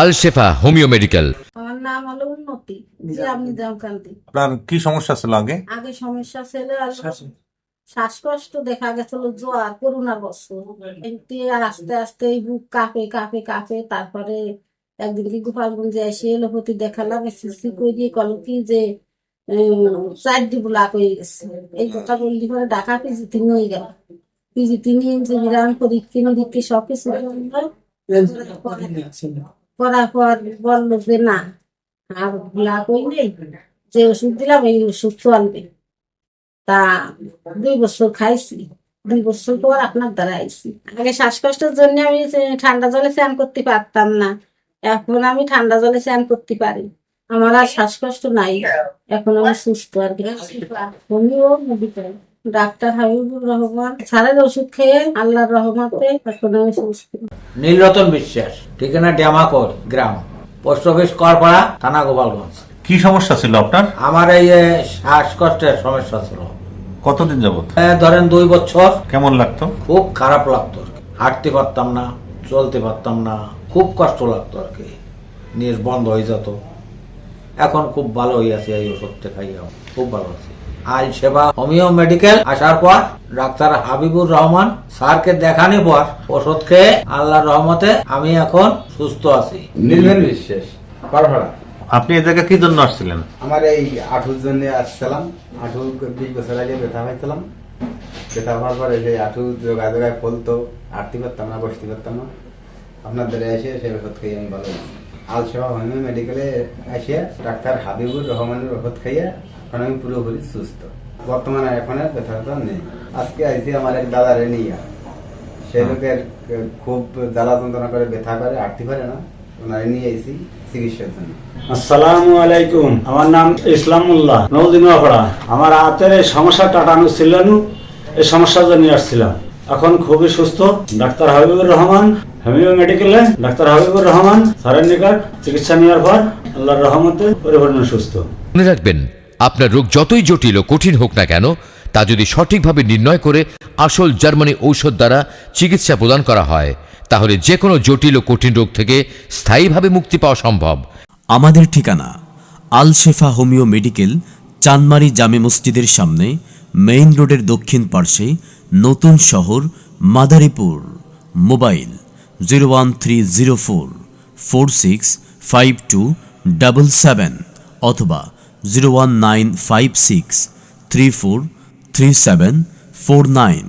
আল Shefa homoeo medical. আমার নাম হলো উন্নতি। জি আপনি জামকান্তি আপনার কি সমস্যা ছিল আগে? আগে সমস্যা ছিল আর শ্বাসকষ্ট দেখা গেছিল জ্বর করোনার বছর আস্তে আস্তে এই বুক কাঁপে কাঁপে কাঁপে। তারপরে একদিন কি গোপালগঞ্জে এসে এলোপতি দেখালাম এসএসসি করে দিয়ে কল কি যে চারটি ব্লক হয়ে গেছে। এই কথা বললি পরে ঢাকা পিজি তিন হয়ে গেল। পিজি তিন ইঞ্চি বিরান পরীক্ষা নিরীক্ষা সব কিছু করার পর বলল যে, না, আর হই নেই যে ওষুধ দিলাম, এই ওষুধ চলবে তা দুই বছর খাইছি। দুই বছর পর আপনার দ্বারা আইছি। আগে শ্বাসকষ্টের জন্য আমি ঠান্ডা জলে স্নান করতে পারতাম না, এখন আমি ঠান্ডা জলে স্নান করতে পারি। আমার আর শ্বাসকষ্ট নাই। এখন আমার সুস্থ আর কি। হোমিও ডাক্তার হাবিবুর রহমান স্যারের ওষুধ খেয়ে আল্লাহর রহমতে এখন আমি সুস্থ নীলরতন বিশ্বাস ঠিকানা ড্যামাকোর গ্রাম পোস্ট অফিস করপাড়া থানা গোপালগঞ্জ। কি সমস্যা ছিল আপনার? আমার এই এ, শ্বাসকষ্টের সমস্যা ছিল। কতদিন যাবত এ, ধরেন দুই বছর। কেমন লাগতো? খুব খারাপ লাগতো আর কি। হাঁটতে পারতাম না চলতে পারতাম না খুব কষ্ট লাগতো আর কি। নিজ বন্ধ হয়ে যেত। এখন খুব ভালো হয়ে আছে এই ওষুধটা খাইয়া খুব ভালো আছে। আল সেবা হোমিও মেডিকেল আসার পর ডাক্তার হাবিবুর রহমান স্যারকে দেখানোর পর ওষুধ খেয়ে আল্লাহর রহমতে আমি এখন সুস্থ আছি। নীলভেন বিশ্বাস আপনি এ জায়গায় কি জন্য আসছিলেন? আমার এই আঠুর জন্য আসছিলাম। আঠু বিশ বছর আগে ব্যথা হয়েছিলাম ব্যথা হওয়ার পরে যে আঠু জোগায় জোগায় ফলতো আটতে পারতাম না বসতে পারতাম না। আপনাদের এসে সেই ওষুধ খেয়ে আমি ভালো হয়েছি। আল হোমিও মেডিকেলে আসিয়া ডাক্তার হাবিবুর রহমানের ওষুধ খাইয়া এখন আমি পুরোপুরি সুস্থ। বর্তমানে এখন আর ব্যথা ব্যথা নেই। আজকে আইসি আমার এক দাদারে নিয়ে। সে লোকের খুব জ্বালা যন্ত্রণা করে ব্যথা করে আটতে পারে না ওনারে নিয়ে আইসি চিকিৎসার জন্য। আসসালামু আলাইকুম। আমার নাম ইসলামুল্লাহ নৌদিনাপাড়া আমার হাতের এই সমস্যা টাটানো ছিল এই সমস্যার জন্য আসছিলাম এখন খুবই সুস্থ। ডাক্তার হাবিবুর রহমান হোমিও মেডিকেলে ডাক্তার হাবিবুর রহমান স্যারের নিকট চিকিৎসা নেওয়ার পর আল্লাহর রহমতে পরিপূর্ণ সুস্থ। মনে রাখবেন আপনার রোগ যতই জটিল ও কঠিন হোক না কেন তা যদি সঠিকভাবে নির্ণয় করে আসল জার্মানি ঔষধ দ্বারা চিকিৎসা প্রদান করা হয় তাহলে যে কোনো জটিল ও কঠিন রোগ থেকে স্থায়ীভাবে মুক্তি পাওয়া সম্ভব। আমাদের ঠিকানা আল শেফা হোমিও মেডিকেল চানমারি জামে মসজিদের সামনে মেইন রোডের দক্ষিণ পার্শ্বে নতুন শহর Madaripur. Mobile zero one three zero four four six, five two double seven অথবা zero one nine five six, three four, three seven, four nine.